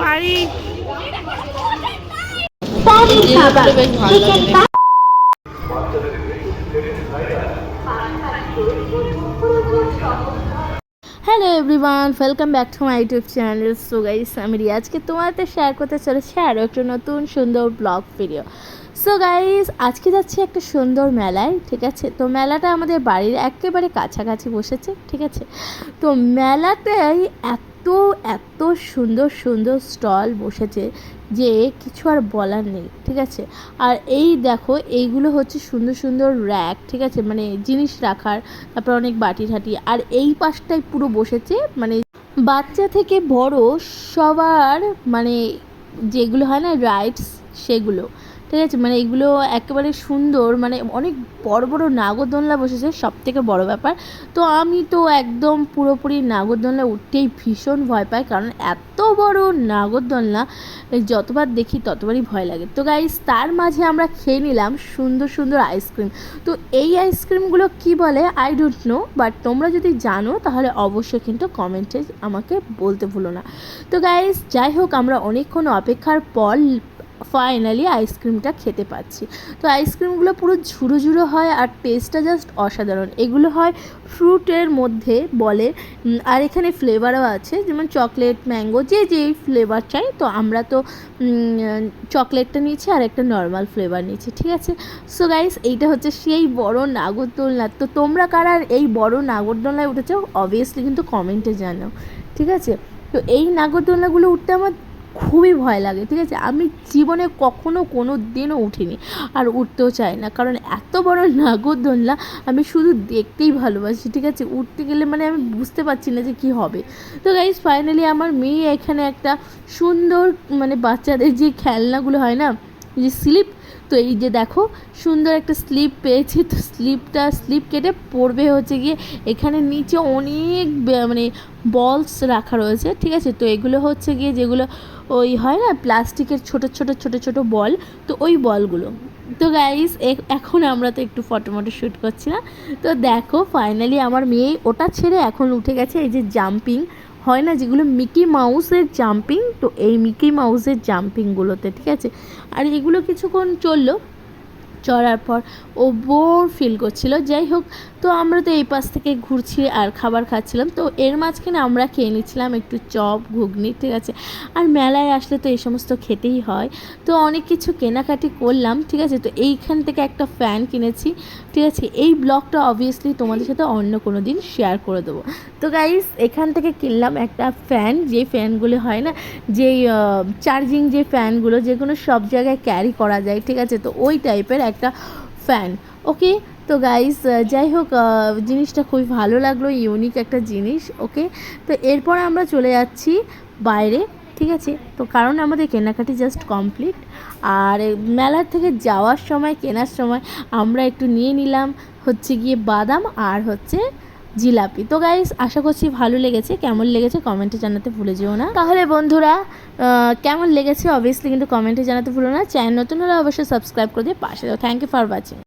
পারি। Hello everyone welcome back to my YouTube channel so guys আমি আজকে তোমাদের শেয়ার করতে চলেছি আরও একটা নতুন সুন্দর ব্লগ ভিডিও সো গাইস আজকে যাচ্ছি একটা সুন্দর মেলায়, ঠিক আছে? তো মেলাটা আমাদের বাড়ির একেবারে কাছাকাছি বসেছে, ঠিক আছে? তো মেলাটাই এত এত এত সুন্দর সুন্দর স্টল বসেছে যে কিছু আর বলার নেই, ঠিক আছে? আর এই দেখো, এইগুলো হচ্ছে সুন্দর সুন্দর র্যাক ঠিক আছে? মানে জিনিস রাখার, তারপর অনেক বাটি ঠাটি আর এই পাশটাই পুরো বসেছে মানে বাচ্চা থেকে বড় সবার মানে যেগুলো হয় না রাইডস সেগুলো। ঠিক আছে? মানে এগুলো একেবারে সুন্দর মানে অনেক বড় বড় নাগরদোলনা বসেছে সব থেকে বড় ব্যাপার। তো আমি তো একদম পুরোপুরি নাগরদোলনা উঠতেই ভীষণ ভয় পাই, কারণ এত বড় নাগরদোলনা যতবার দেখি ততবারই ভয় লাগে। তো গাইস তার মাঝে আমরা খেয়ে নিলাম সুন্দর সুন্দর আইসক্রিম তো এই আইসক্রিমগুলো কি বলে? আই ডোন্ট নো বাট তোমরা যদি জানো, তাহলে অবশ্যই কিন্তু কমেন্টে আমাকে বলতে ভুলো না। তো গাইস যাই হোক, আমরা অনেকক্ষণ অপেক্ষার পর ফাইনালি আইসক্রিমটা খেতে পাচ্ছি। তো আইসক্রিমগুলো পুরো ঝুড়ো ঝুড়ো হয় আর টেস্টটা জাস্ট অসাধারণ। এগুলো হয় ফ্রুটের মধ্যে বলে। আর এখানে ফ্লেভারও আছে, যেমন চকলেট ম্যাঙ্গো যে যেই ফ্লেভার চাই। তো আমরা তো চকলেটটা নিয়েছি আর একটা নর্মাল ফ্লেভার নিয়েছি, ঠিক আছে? সো গাইস এইটা হচ্ছে সেই বড় নাগরদোলনা। তো তোমরা কারা এই বড় নাগরদোলনায় উঠেছো অবভিয়াসলি কিন্তু কমেন্টে জানাও, ঠিক আছে? তো এই নাগরদোলনাগুলো উঠতে আমার খুবই ভয় লাগে, ঠিক আছে? আমি জীবনে কখনো কোনো দিনও উঠিনি আর উঠতেও চাই না। কারণ এত বড় নাগরদোল্লা আমি শুধু দেখতেই ভালোবাসি, ঠিক আছে? উঠতে গেলে মানে আমি বুঝতে পারছি না যে কি হবে। তো গাইজ ফাইনালি আমার মেয়ে এখানে একটা সুন্দর মানে বাচ্চাদের যে খেলনাগুলো হয় না যে স্লিপ, তো এই যে দেখো, সুন্দর একটা স্লিপ পেয়েছি, তো স্লিপটা, স্লিপ কেটে পড়বে হচ্ছে গিয়ে এখানে নিচে অনেক মানে বলস রাখা রয়েছে, ঠিক আছে? তো এগুলো হচ্ছে গিয়ে যেগুলো ওই হয় না, প্লাস্টিকের ছোট ছোট ছোট ছোট বল তো ওই বলগুলো তো গাইস এখন আমরা তো একটু ফটো মটো শ্যুট করছি না তো দেখো ফাইনালি আমার মেয়ে ওটা ছেড়ে এখন উঠে গেছে, এই যে জাম্পিং হয় না যেগুলো মিকি মাউসের জাম্পিং তো এই মিকি মাউসের জাম্পিংগুলোতে ঠিক আছে? আর এগুলো কিছুক্ষণ চলল চড়ার পর ও বোর ফিল করছিল। যাই হোক, তো আমরা তো এই পাশ থেকে ঘুরছি আর খাবার খাচ্ছিলাম। তো এর মাঝখানে আমরা খেয়ে নিচ্ছিলাম একটু চপ, ঘুগনি, ঠিক আছে? আর মেলায় আসলে তো এই সমস্ত খেতেই হয়। তো অনেক কিছু কেনাকাটি করলাম, ঠিক আছে? তো এইখান থেকে একটা ফ্যান কিনেছি, ঠিক আছে? এই ব্লগটা অবভিয়াসলি তোমাদের সাথে অন্য কোনো দিন শেয়ার করে দেবো। তো গাইস এখান থেকে কিনলাম একটা ফ্যান যে ফ্যানগুলো হয় না, যেই চার্জিং যে ফ্যানগুলো যেগুলো সব জায়গায় ক্যারি করা যায়, ঠিক আছে? তো ওই টাইপের একটা ফ্যান ওকে তো গাইস যাই হোক জিনিসটা খুবই ভালো লাগল ইউনিক একটা জিনিস ওকে তো এরপর আমরা চলে যাচ্ছি বাইরে, ঠিক আছে? তো কারণ আমাদের কেনাকাটি জাস্ট কমপ্লিট আর মেলার থেকে যাওয়ার সময়, কেনার সময় আমরা একটু নিয়ে নিলাম হচ্ছে গিয়ে বাদাম আর হচ্ছে জিলাপি। তো গাইস আশা করছি ভালো লেগেছে। কেমন লেগেছে কমেন্টে জানাতে ভুলে যেও না। তাহলে বন্ধুরা কেমন লেগেছে? অবভিয়াসলি কিন্তু কমেন্টে জানাতে ভুলো না। চ্যানেল নতুন হলে অবশ্যই সাবস্ক্রাইব করে দিয়ে পাশে দাও থ্যাংক ইউ ফর ওয়াচিং